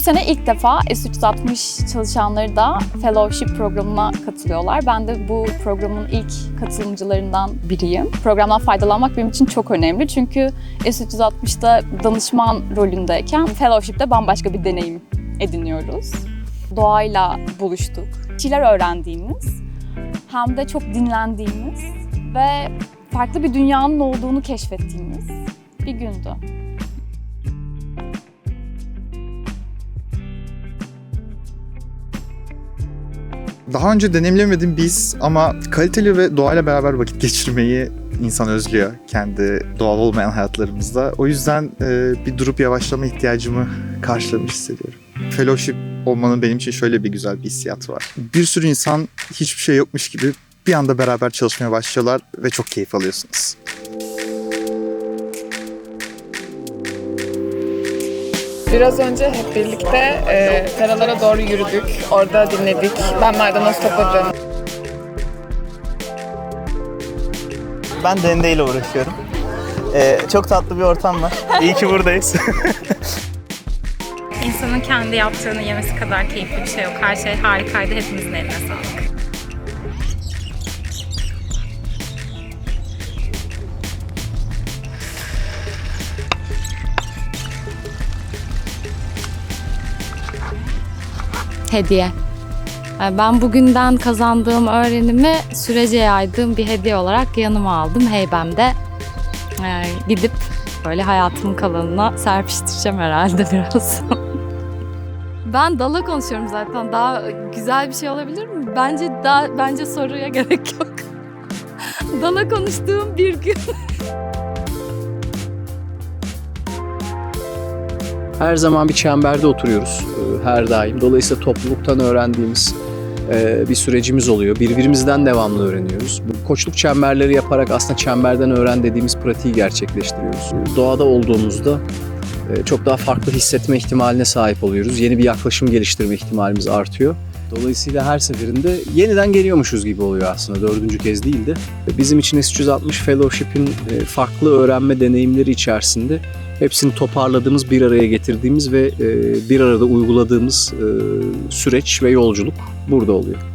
sene ilk defa S360 çalışanları da Fellowship programına katılıyorlar. Ben de bu programın ilk katılımcılarından biriyim. Programdan faydalanmak benim için çok önemli. Çünkü S360'da danışman rolündeyken Fellowship'te bambaşka bir deneyim ediniyoruz. Doğayla buluştuk. Şeyler öğrendiğimiz hem de çok dinlendiğimiz ve farklı bir dünyanın olduğunu keşfettiğimiz bir gündü. Daha önce deneyimlemedim biz ama kaliteli ve doğayla beraber vakit geçirmeyi insan özlüyor kendi doğal olmayan hayatlarımızda. O yüzden e, bir durup yavaşlama ihtiyacımı karşılamış hissediyorum. Fellowship olmanın benim için şöyle bir güzel bir hissiyat var. Bir sürü insan hiçbir şey yokmuş gibi bir anda beraber çalışmaya başlıyorlar ve çok keyif alıyorsunuz. Biraz önce hep birlikte e, Feralara doğru yürüdük. Orada dinledik. Ben maydanoz topladım. Ben dendeyle uğraşıyorum. Ee, çok tatlı bir ortam var. İyi ki buradayız. İnsanın kendi yaptığını yemesi kadar keyifli bir şey yok. Her şey harikaydı. Hepimizin eline sağlık. Hediye. Ben bugünden kazandığım öğrenimi sürece yaydığım bir hediye olarak yanıma aldım Heybem'de. Ee, gidip böyle hayatımın kalanına serpiştireceğim herhalde biraz. ben dala konuşuyorum zaten. Daha güzel bir şey olabilir mi? Bence daha bence soruya gerek yok. dala konuştuğum bir gün. Her zaman bir çemberde oturuyoruz e, her daim. Dolayısıyla topluluktan öğrendiğimiz e, bir sürecimiz oluyor. Birbirimizden devamlı öğreniyoruz. Bu koçluk çemberleri yaparak aslında çemberden öğren dediğimiz pratiği gerçekleştiriyoruz. Doğada olduğumuzda e, çok daha farklı hissetme ihtimaline sahip oluyoruz. Yeni bir yaklaşım geliştirme ihtimalimiz artıyor. Dolayısıyla her seferinde yeniden geliyormuşuz gibi oluyor aslında dördüncü kez değil de. Bizim için S360 Fellowship'in e, farklı öğrenme deneyimleri içerisinde hepsini toparladığımız, bir araya getirdiğimiz ve e, bir arada uyguladığımız e, süreç ve yolculuk burada oluyor.